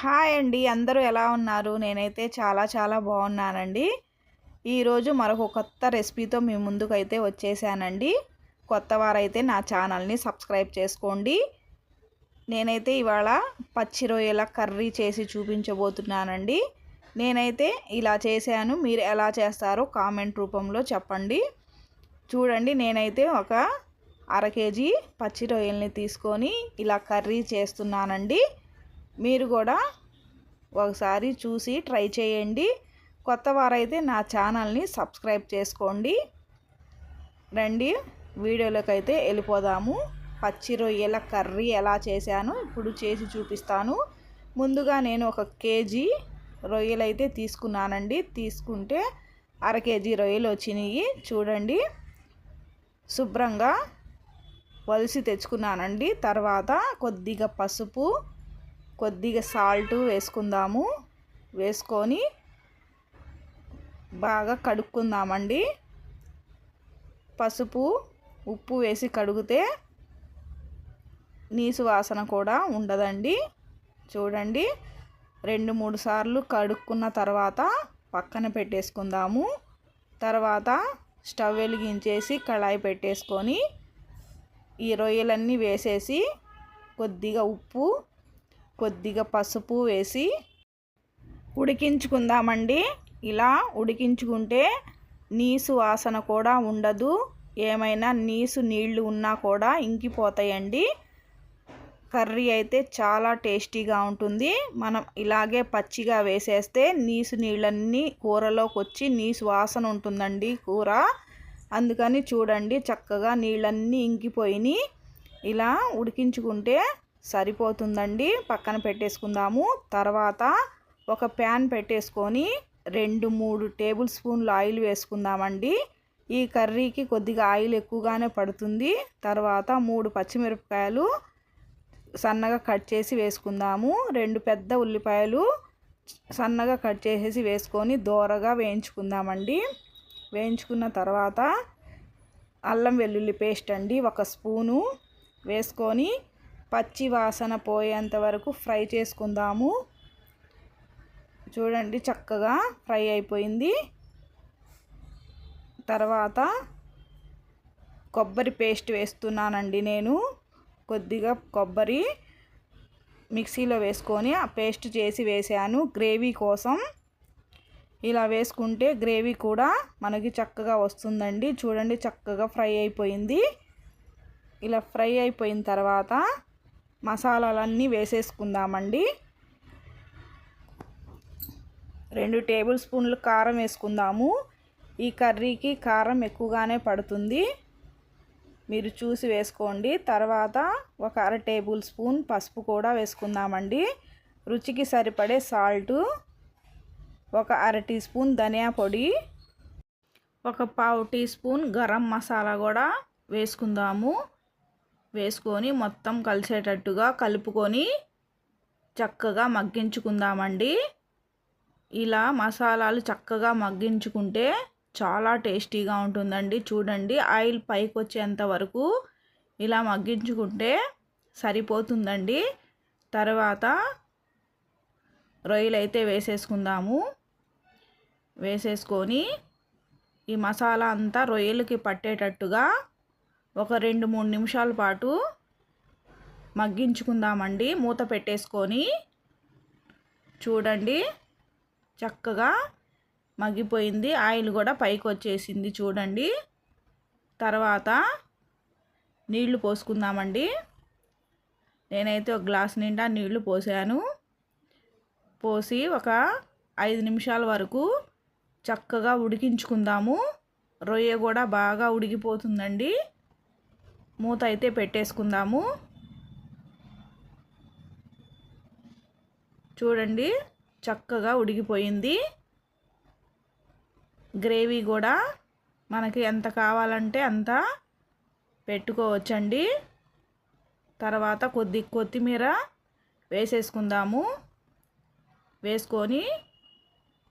Hi అండి. అందరూ ఎలా ఉన్నారు? నేనైతే చాలా చాలా బాగున్నానండి. ఈరోజు మరొక కొత్త రెసిపీతో మీ ముందుకైతే వచ్చేసానండి. కొత్త వారైతే నా ఛానల్ని సబ్స్క్రైబ్ చేసుకోండి. నేనైతే ఇవాళ పచ్చి రొయ్యల కర్రీ చేసి చూపించబోతున్నానండి. నేనైతే ఇలా చేశాను. మీరు ఎలా చేస్తారో కామెంట్ రూపంలో చెప్పండి. చూడండి నేనైతే ఒక అర కేజీ పచ్చి రొయ్యల్ని తీసుకొని ఇలా కర్రీ చేస్తున్నానండి. మీరు కూడా ఒకసారి చూసి ట్రై చేయండి. కొత్త వారైతే నా ఛానల్ని సబ్స్క్రైబ్ చేసుకోండి. రండి వీడియోలోకి అయితే వెళ్ళిపోదాము. పచ్చి రొయ్యల కర్రీ ఎలా చేశాను ఇప్పుడు చేసి చూపిస్తాను. ముందుగా నేను ఒక కేజీ రొయ్యలు అయితే తీసుకున్నానండి. తీసుకుంటే అర కేజీ రొయ్యలు వచ్చినాయి. చూడండి శుభ్రంగా వలిసి తెచ్చుకున్నానండి. తర్వాత కొద్దిగా పసుపు కొద్దిగా సాల్ట్ వేసుకుందాము. వేసుకొని బాగా కడుక్కుందామండి. పసుపు ఉప్పు వేసి కడిగితే నీసు వాసన కూడా ఉండదండి. చూడండి రెండు మూడు సార్లు కడుక్కున్న తర్వాత పక్కన పెట్టేసుకుందాము. తర్వాత స్టవ్ వెలిగించేసి కళాయి పెట్టేసుకొని ఈ రొయ్యలన్నీ వేసేసి కొద్దిగా ఉప్పు కొద్దిగా పసుపు వేసి ఉడికించుకుందామండి. ఇలా ఉడికించుకుంటే నీసు వాసన కూడా ఉండదు. ఏమైనా నీసు నీళ్ళు ఉన్నా కూడా ఇంకిపోతాయండి. కర్రీ అయితే చాలా టేస్టీగా ఉంటుంది. మనం ఇలాగే పచ్చిగా వేసేస్తే నీసు నీళ్ళన్నీ కూరలోకి వచ్చి నీసు వాసన ఉంటుందండి కూర. అందుకని చూడండి చక్కగా నీళ్ళన్నీ ఇంకిపోయినాయి. ఇలా ఉడికించుకుంటే సరిపోతుందండి. పక్కన పెట్టేసుకుందాము. తర్వాత ఒక ప్యాన్ పెట్టేసుకొని రెండు మూడు టేబుల్ స్పూన్లు ఆయిల్ వేసుకుందామండి. ఈ కర్రీకి కొద్దిగా ఆయిల్ ఎక్కువగానే పడుతుంది. తర్వాత మూడు పచ్చిమిరపకాయలు సన్నగా కట్ చేసి వేసుకుందాము. రెండు పెద్ద ఉల్లిపాయలు సన్నగా కట్ చేసేసి వేసుకొని దోరగా వేయించుకుందామండి. వేయించుకున్న తర్వాత అల్లం వెల్లుల్లి పేస్ట్ అండి. ఒక స్పూను వేసుకొని పచ్చి వాసన పోయేంత వరకు ఫ్రై చేసుకుందాము. చూడండి చక్కగా ఫ్రై అయిపోయింది. తర్వాత కొబ్బరి పేస్ట్ వేస్తున్నానండి నేను. కొద్దిగా కొబ్బరి మిక్సీలో వేసుకొని ఆ పేస్ట్ చేసి వేసాను గ్రేవీ కోసం. ఇలా వేసుకుంటే గ్రేవీ కూడా మనకి చక్కగా వస్తుందండి. చూడండి చక్కగా ఫ్రై అయిపోయింది. ఇలా ఫ్రై అయిపోయిన తర్వాత మసాలాలన్నీ వేసేసుకుందామండి. రెండు టేబుల్ స్పూన్లు కారం వేసుకుందాము. ఈ కర్రీకి కారం ఎక్కువగానే పడుతుంది. మీరు చూసి వేసుకోండి. తర్వాత ఒక అర టేబుల్ స్పూన్ పసుపు కూడా వేసుకుందామండి. రుచికి సరిపడే సాల్టు ఒక అర టీ స్పూన్ ధనియా పొడి ఒక పావు టీ స్పూన్ గరం మసాలా కూడా వేసుకుందాము. వేసుకొని మొత్తం కలిసేటట్టుగా కలుపుకొని చక్కగా మగ్గించుకుందామండి. ఇలా మసాలాలు చక్కగా మగ్గించుకుంటే చాలా టేస్టీగా ఉంటుందండి. చూడండి ఆయిల్ పైకి వచ్చేంత వరకు ఇలా మగ్గించుకుంటే సరిపోతుందండి. తర్వాత రొయ్యలైతే వేసేసుకుందాము. వేసేసుకొని ఈ మసాలా అంతా రొయ్యలకి పట్టేటట్టుగా ఒక రెండు మూడు నిమిషాల పాటు మగ్గించుకుందామండి. మూత పెట్టేసుకొని చూడండి. చక్కగా మగ్గిపోయింది. ఆయిల్ కూడా పైకి వచ్చేసింది చూడండి. తర్వాత నీళ్ళు పోసుకుందామండి. నేనైతే ఒక గ్లాస్ నిండా నీళ్ళు పోసాను. పోసి ఒక ఐదు నిమిషాల వరకు చక్కగా ఉడికించుకుందాము. రొయ్య కూడా బాగా ఉడికిపోతుందండి. మూత అయితే పెట్టేసుకుందాము. చూడండి చక్కగా ఉడికిపోయింది. గ్రేవీ కూడా మనకి ఎంత కావాలంటే అంత పెట్టుకోవచ్చండి. తర్వాత కొద్ది కొత్తిమీర వేసేసుకుందాము. వేసుకొని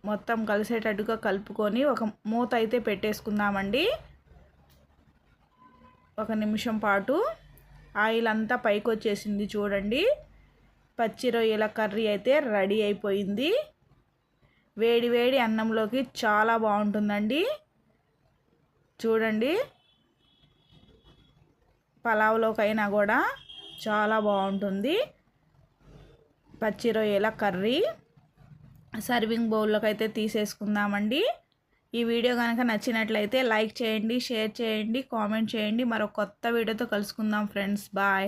మొత్తం కలిసేటట్టుగా కలుపుకొని ఒక మూత అయితే పెట్టేసుకుందామండి. నిమిషం పాటు ఆయిల్ అంతా పైకి వచ్చేసింది చూడండి. పచ్చి రొయ్యల కర్రీ అయితే రెడీ అయిపోయింది. వేడి వేడి అన్నంలోకి చాలా బాగుంటుందండి. చూడండి. పలావ్లోకైనా కూడా చాలా బాగుంటుంది. పచ్చి రొయ్యల కర్రీ. సర్వింగ్ బౌల్లోకి అయితే తీసేసుకుందామండి. ఈ వీడియో కనుక నచ్చినట్లయితే లైక్ చేయండి షేర్ చేయండి కామెంట్ చేయండి. మరో కొత్త వీడియోతో కలుసుకుందాం ఫ్రెండ్స్. బాయ్.